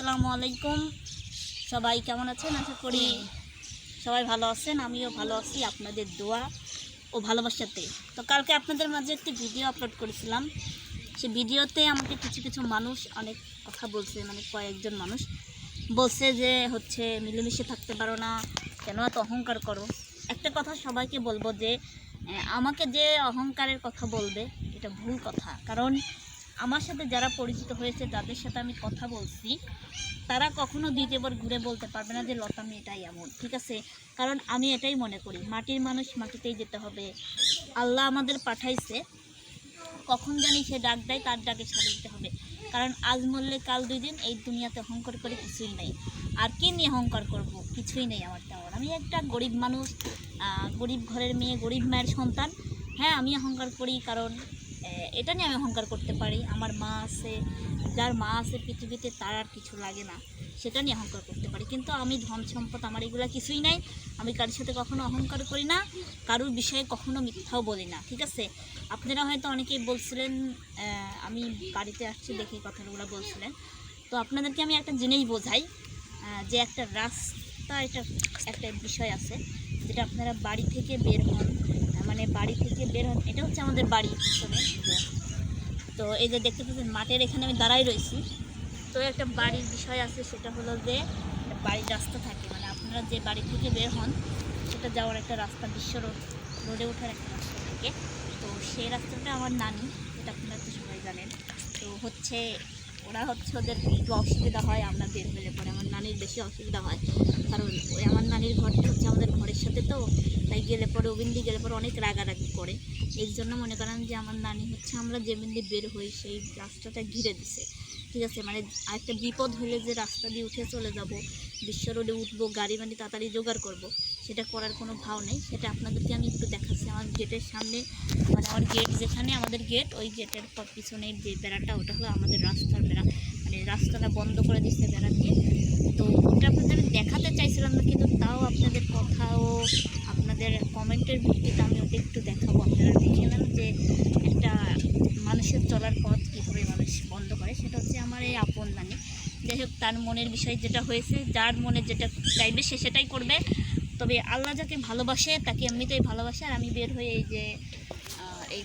আসসালামু আলাইকুম। সবাই কেমন আছেন? আশা করি সবাই ভালো আছেন, আমিও ভালো আছি, আপনাদের দোয়া ও ভালোবাসাতে। তো কালকে আপনাদের মাঝে একটি ভিডিও আপলোড করেছিলাম। সে ভিডিওতে আমাকে কিছু কিছু মানুষ অনেক কথা বলছে মানে কয়েকজন মানুষ বলছে যে, হচ্ছে, মিলেমিশে থাকতে পারো না, কেন এত অহংকার করো? একটা কথা সবাইকে বলব যে আমাকে যে অহংকারের কথা বলবে, এটা ভুল কথা। কারণ আমার সাথে যারা পরিচিত হয়েছে তাদের সাথে আমি কথা বলছি, তারা কখনো দ্বিতীয়বার ঘুরে বলতে পারবে না যে, লতা মেয়েটাই এমন। ঠিক আছে? কারণ আমি এটাই মনে করি, মাটির মানুষ মাটিতেই যেতে হবে। আল্লাহ আমাদের পাঠাইছে। কখন জানি সে ডাক দেয়, তার ডাকে সাড়ে দিতে হবে। কারণ আজ মরলে কাল দুই দিন এই দুনিয়াতে অহংকার করে কিছুই নেই। আর কি নিয়ে অহংকার করব? কিছুই নেই আমার তেমন। আমি একটা গরিব মানুষ গরিব ঘরের মেয়ে, গরিব মায়ের সন্তান। হ্যাঁ আমি অহংকার করি, কারণ এটা নিয়ে আমি অহংকার করতে পারি। আমার মা আছে, যার মা আছে পৃথিবীতে, তার আর কিছু লাগে না। সেটা নিয়ে অহংকার করতে পারি। কিন্তু আমি ধন সম্পদ আমার এগুলো কিছুই নাই। আমি কারোর সাথে কখনো অহংকার করি না। কারোর বিষয়ে কখনো মিথ্যাও বলি না। ঠিক আছে? আপনারা হয়তো অনেকেই বলছিলেন আমি বাড়িতে আসছি দেখে কথাগুলো বলছিলেন। তো আপনাদেরকে আমি একটা জিনিস বোঝাই যে একটা রাস্তা এটা একটা বিষয় আছে, যেটা আপনারা বাড়ি থেকে বের হন। মানে বাড়ি থেকে বের হন এটা হচ্ছে আমাদের বাড়ির পিছনে। তো- এই যে দেখতে পাচ্ছেন, মাঠের এখানে আমি দাঁড়াই রয়েছি। তো একটা বাড়ির বিষয় আছে, সেটা হলো যে বাড়ির রাস্তা থাকে। মানে আপনারা যে বাড়ি থেকে বের হন, সেটা যাওয়ার একটা রাস্তা, বিশ্ব রোডে ওঠার একটা রাস্তা থাকে। তো সেই রাস্তাটা আমার নানি, এটা আপনারা তো সবাই জানেন। তো হচ্ছে ওরা হচ্ছে ওদের একটু অসুবিধা হয়, আমরা বের হলে পরে আমার নানির বেশি অসুবিধা হয়। কারণ ওই আমার নানির ঘরটা হচ্ছে আমাদের ঘরের সাথে তো, তাই গেলে পরে ওবিন্দি গেলে পরে অনেক রাগারাগি করে। এর জন্য মনে করেন যে আমার নানি হচ্ছে আমরা যে বিন্দি বের হই সেই রাস্তাটা ঘিরে দিছে। ঠিক আছে মানে আরেকটা বিপদ হলে যে রাস্তা দিয়ে উঠে চলে যাব, বিশ্ব রোডে উঠবো, গাড়ি মানে তাড়াতাড়ি জোগাড় করব সেটা করার কোনো ভাও নেই। সেটা আপনাদেরকে আমি একটু দেখাচ্ছি। আমার গেটের সামনে মানে আমার গেট যেখানে, আমাদের গেট, ওই গেটের প- পিছনের যে বেড়াটা, ওটা হলো আমাদের রাস্তার বেড়া। মানে রাস্তাটা বন্ধ করে দিচ্ছে বেড়া দিয়ে। তো ওটা আপনাদের আমি দেখাতে চাইছিলাম না, কিন্তু তাও আপনাদের কথা ও আপনাদের কমেন্টের ভিত্তিতে আমি ওটা একটু দেখাবো। আপনারা দেখে নেন যে একটা মানুষের চলার পথ কীভাবে মানুষ বন্ধ করে, সেটা হচ্ছে আমার এই আপন নানি। যাই হোক, তার মনের বিষয় যেটা হয়েছে, যার মনে যেটা চাইবে সে সেটাই করবে। তবে আল্লাহ যাকে ভালোবাসে, তাকে এমনিতেই ভালোবাসে। আর আমি বের হয়ে এই যে এই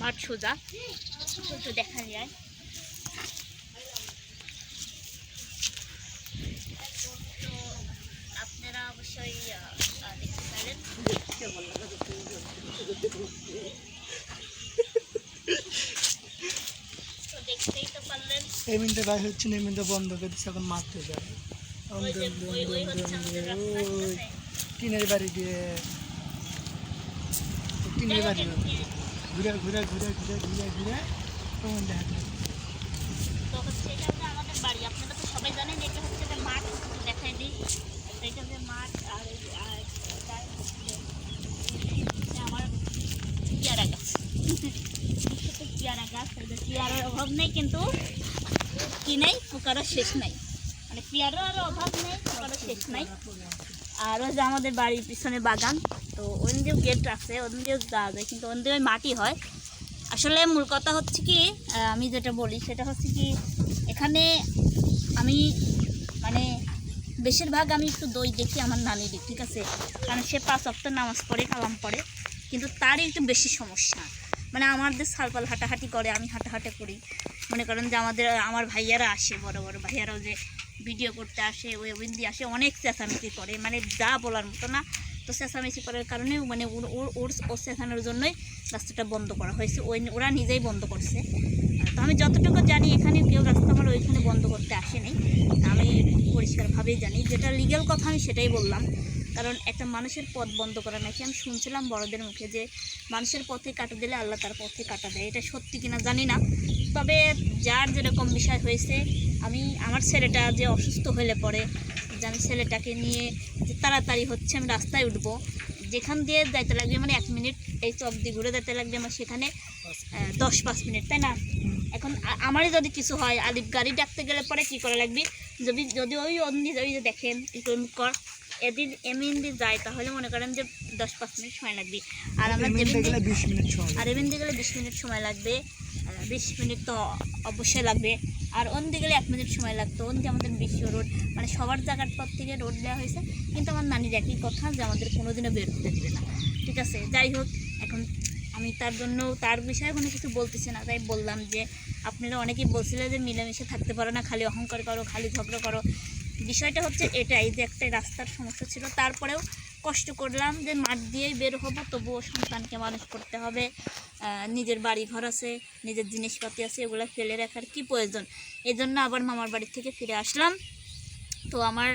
মাঠ সোজা। একটু দেখা যায়। আপনারা অবশ্যই দেখতে পারেন। তো পারলেন। ভাই হচ্ছে না, এই বন্ধ করে দিচ্ছে, এখন মারতে যাবে টিনের বাড়ি দিয়ে বাড়ি ঘুরে ঘুরে ঘুরে ঘুরে ঘুরে ঘুরে তখন দেখা যায়। আমাদের বাড়ি আপনারা তো সবাই জানেন এটা হচ্ছে মাঠ মাঠ, আর আমার গাছ। অভাব নেই, কিন্তু কি নেই, পোকারও শেষ নাই। মানে পেয়ারার অভাব নেই পোকারও শেষ নাই। আর ওই যে আমাদের বাড়ির পিছনে বাগান, তো ওন দিয়েও গেট আছে ওন দিয়েও যাওয়া যায়, কিন্তু ওন দিয়ে মাটি হয়। আসলে মূল কথা হচ্ছে কি আমি যেটা বলি, সেটা হচ্ছে কি, এখানে আমি মানে বেশিরভাগ আমি একটু দই দেখি আমার নানির ঠিক আছে? কারণ সে পাঁচ অক্ট নামাজ পড়ে, কালাম পড়ে, কিন্তু তারই একটু বেশি সমস্যা। মানে আমাদের সালপাল হাঁটাহাঁটি করে, আমি হাঁটাহাঁটি করি। মনে করেন যে আমাদের, আমার ভাইয়ারা আসে, বড় বড় ভাইয়ারাও যে ভিডিও করতে আসে, ওই বিন্দি আসে, অনেক চেঁচামেচি করে মানে যা বলার মতো না। তো চেঁচামেচি করার কারণে মানে ওর ওর ওর চেঁচানোর জন্যই রাস্তাটা বন্ধ করা হয়েছে। ওই ওরা নিজেই বন্ধ করছে। তো আমি যতটুকু জানি, এখানে কেউ রাস্তা আমার ওইখানে বন্ধ করতে আসেনি আমি পরিষ্কারভাবেই জানি। যেটা লিগ্যাল কথা, আমি সেটাই বললাম। কারণ একটা মানুষের পথ বন্ধ করা নাকি আমি শুনছিলাম বড়দের মুখে যে, মানুষের পথে কাটা দিলে আল্লাহ তার পথে কাটা দেয়। এটা সত্যি কিনা জানি না। তবে যার যেরকম বিষয় হয়েছে আমি আমার ছেলেটা যে অসুস্থ হলে পরে যে আমি ছেলেটাকে নিয়ে যে তাড়াতাড়ি হচ্ছে আমি রাস্তায় উঠবো যেখান দিয়ে যাইতে লাগবে মানে এক মিনিট এই চক দিয়ে ঘুরে যেতে লাগবে আমার সেখানে দশ পাঁচ মিনিট তাই না? এখন আমারই যদি কিছু হয় আলিফ গাড়ি ডাকতে গেলে পরে কী করা লাগবে? যদি যদি ওই অন্যি ওই যে দেখেন কর এদিন এমিন দিয়ে যায় তাহলে মনে করেন যে দশ পাঁচ মিনিট সময় লাগবে। আর আমরা আর এমনি গেলে বিশ মিনিট সময় লাগবে। বিশ মিনিট তো অবশ্যই লাগবে। আর অন্দি গেলে এক মিনিট সময় লাগতো। অন্দি আমাদের বিশ্ব রোড মানে সবার জায়গার পর থেকে রোড দেওয়া হয়েছে। কিন্তু আমার নানির একই কথা যে আমাদের কোনোদিনও বের হতে দেবে না। ঠিক আছে? যাই হোক, এখন আমি তার জন্য, তার বিষয়ে কোনো কিছু বলতেছি না। তাই বললাম যে, আপনারা অনেকেই বলছিলেন যে মিলেমিশে থাকতে পারো না, খালি অহংকার করো, খালি ঝগড়া করো। বিষয়টা হচ্ছে এটাই যে একটা রাস্তার সমস্যা ছিল। তারপরেও কষ্ট করলাম যে মাঠ দিয়েই বের হব, তবুও সন্তানকে মানুষ করতে হবে। নিজের বাড়ি ঘর আছে, নিজের জিনিসপাতি আছে, এগুলো ফেলে রাখার কি প্রয়োজন? এই জন্য আবার মামার বাড়ি থেকে ফিরে আসলাম। তো আমার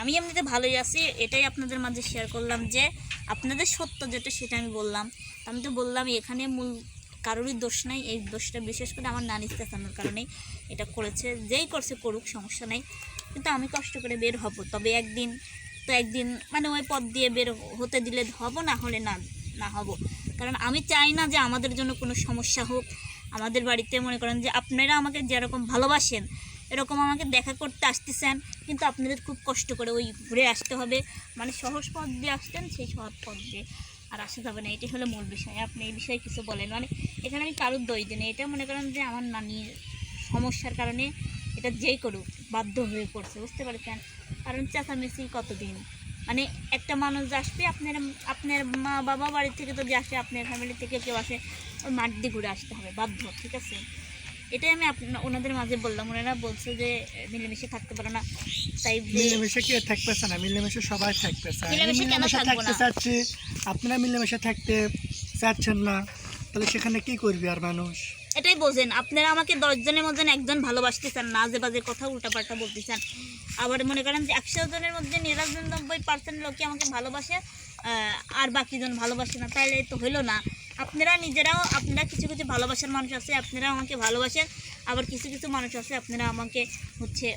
আমি এমনিতে ভালোই আছি। এটাই আপনাদের মাঝে শেয়ার করলাম যে, আপনাদের সত্য যেটা, সেটা আমি বললাম। আমি তো বললাম, এখানে মূল কারোরই দোষ নাই। এই দোষটা বিশেষ করে আমার নানি চেঁচানোর কারণেই এটা করেছে। যেই করছে করুক, সমস্যা নাই। কিন্তু আমি কষ্ট করে বের হব। তবে একদিন, তো একদিন মানে ওই পথ দিয়ে বের হতে দিলে হব, না হলে না না হব। কারণ আমি চাই না যে আমাদের জন্য কোনো সমস্যা হোক। আমাদের বাড়িতে মনে করেন যে আপনারা আমাকে যেরকম ভালোবাসেন, এরকম আমাকে দেখা করতে আসতেছেন, কিন্তু আপনাদের খুব কষ্ট করে ওই ঘুরে আসতে হবে। মানে সহজ পথ দিয়ে আসতেন সেই সহজ পথ দিয়ে আর আসা যাবে না। এটাই হলো মূল বিষয়। আপনি এই বিষয়ে কিছু বলেন। মানে এখানে আমি কারোর দই দিই এটা মনে করেন যে আমার নানির সমস্যার কারণে এটা যেই করুক, বাধ্য হয়ে পড়ছে বুঝতে পারছেন? কারণ চেঁচামেচি কতদিন? মানে একটা মানুষ আসবে আপনার আপনার মা বাবা বাড়ি থেকে যদি আসে আপনার ফ্যামিলি থেকে কেউ আসে ওই মাঠ দিয়ে ঘুরে আসতে হবে বাধ্য ঠিক আছে? এটাই আমি আপনার ওনাদের মাঝে বললাম। ওনারা বলছে যে মিলেমিশে থাকতে পারে না। তাই মিলেমিশে কেউ থাকতেছে না? মিলেমিশে সবাই থাকতেছে। মিলেমিশে থাকতে? চাচ্ছি আপনারা মিলেমিশে থাকতে চাচ্ছেন না তাহলে সেখানে কি করবি আর মানুষ? এটাই বোঝেন আপনারা আমাকে দশজনের মধ্যে একজন ভালোবাসতেছেন না আজে বাজে কথা উল্টাপাল্টা বলতেছেন। আবার মনে করেন যে একশো জনের মধ্যে নিরানব্বই পার্সেন্ট লোকই আমাকে ভালোবাসে আর বাকিজন ভালোবাসে না তাহলে তো হইল না। আপনারা নিজেরাও আপনারা কিছু কিছু ভালোবাসার মানুষ আছে আপনারা আমাকে ভালোবাসেন আবার কিছু কিছু মানুষ আছে আপনারা আমাকে হচ্ছে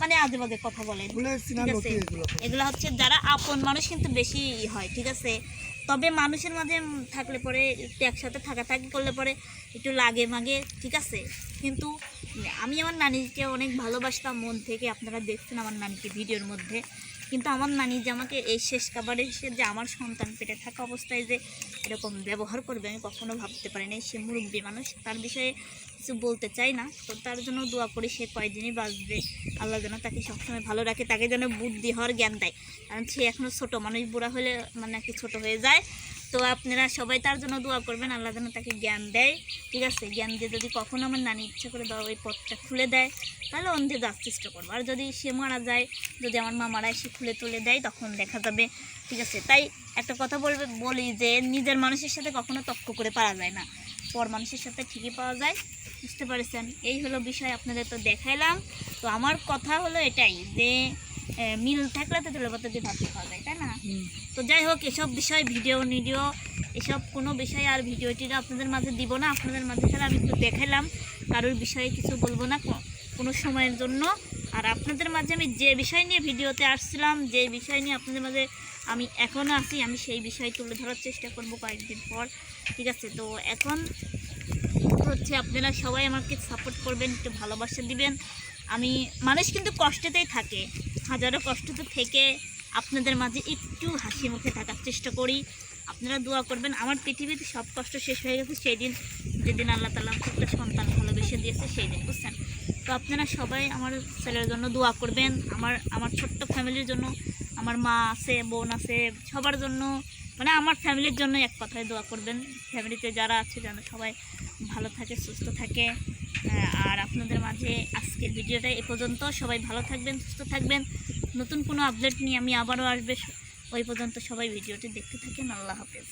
মানে আজে বাজে কথা বলেন। ঠিক আছে? এগুলো হচ্ছে যারা আপন মানুষ কিন্তু বেশি হয় ঠিক আছে? তবে মানুষের মাঝে থাকলে পরে একটু একসাথে থাকা থাকি করলে পরে একটু লাগে মাগে ঠিক আছে? কিন্তু আমি আমার নানিকে অনেক ভালোবাসতাম, মন থেকে। আপনারা দেখছেন আমার নানিকে ভিডিওর মধ্যে। কিন্তু আমার নানি যে আমাকে এই শেষ খাবারে এসে যে আমার সন্তান পেটে থাকা অবস্থায় যে এরকম ব্যবহার করবে, আমি কখনো ভাবতে পারি না সে মুরব্বী মানুষ, তার বিষয়ে কিছু বলতে চাই না। তো তার জন্য দোয়া করি সে কয়দিনই বাঁচবে। আল্লাহ যেন তাকে সবসময় ভালো রাখে, তাকে যেন বুদ্ধি হওয়ার জ্ঞান দেয়। কারণ সে এখনও ছোটো, মানুষ বুড়া হলে মানে কি ছোটো হয়ে যায়। তো আপনারা সবাই তার জন্য দোয়া করবেন, আল্লাহ যেন তাকে জ্ঞান দেয়, ঠিক আছে? জ্ঞান দিয়ে যদি কখনো আমার নানি ইচ্ছা করে দেওয়া ওই পথটা খুলে দেয়, তাহলে অন্ধে যাওয়ার চেষ্টা করব। আর যদি সে মারা যায়, যদি আমার মা মারা সে খুলে তুলে দেয়, তখন দেখা যাবে, ঠিক আছে? তাই একটা কথা বলবে, বলি যে নিজের মানুষের সাথে কখনো তক্ক করে পারা যায় না। পর মানুষের সাথে ঠিকই পাওয়া যায়, বুঝতে পারছেন? এই হলো বিষয়, আপনাদের তো দেখাইলাম। তো আমার কথা হলো এটাই যে মিল থাকলে তো তুলে পাতা দিয়ে ভাবতে পাওয়া যায় তাই না? তো যাই হোক এসব বিষয় ভিডিও নিডিও এসব কোনো বিষয় আর ভিডিও টিডিও আপনাদের মাঝে দিব না। আপনাদের মাঝে তাহলে আমি একটু দেখালাম কারোর বিষয়ে কিছু বলব না কোনো সময়ের জন্য। আর আপনাদের মাঝে আমি যে বিষয় নিয়ে ভিডিওতে আসছিলাম যে বিষয় নিয়ে আপনাদের মাঝে আমি এখনও আছি আমি সেই বিষয় তুলে ধরার চেষ্টা করব কয়েকদিন পর ঠিক আছে? তো এখন হচ্ছে আপনারা সবাই আমাকে সাপোর্ট করবেন একটু ভালোবাসা দিবেন। আমি মানুষ কিন্তু কষ্টেতেই থাকে। হাজারো কষ্টতে থেকে আপনাদের মাঝে একটু হাসি মুখে থাকার চেষ্টা করি। আপনারা দোয়া করবেন আমার পৃথিবীতে সব কষ্ট শেষ হয়ে গেছে সেই দিন যেদিন আল্লাহ তালা একটা সন্তান ভালোবেসে দিয়েছে সেই দিন বুঝছেন? তো আপনারা সবাই আমার ছেলের জন্য দোয়া করবেন আমার আমার ছোট্ট ফ্যামিলির জন্য আমার মা আছে বোন আছে সবার জন্য মানে আমার ফ্যামিলির জন্য এক কথায় দোয়া করবেন। ফ্যামিলিতে যারা আছে যেন সবাই ভালো থাকে সুস্থ থাকে। আহ, আর আপনাদের মাঝে আজকের ভিডিওটা এ পর্যন্ত। সবাই ভালো থাকবেন, সুস্থ থাকবেন। নতুন কোনো আপডেট নিয়ে আমি আবারও আসবে। ওই পর্যন্ত সবাই ভিডিওটি দেখতে থাকেন। আল্লাহ হাফেজ।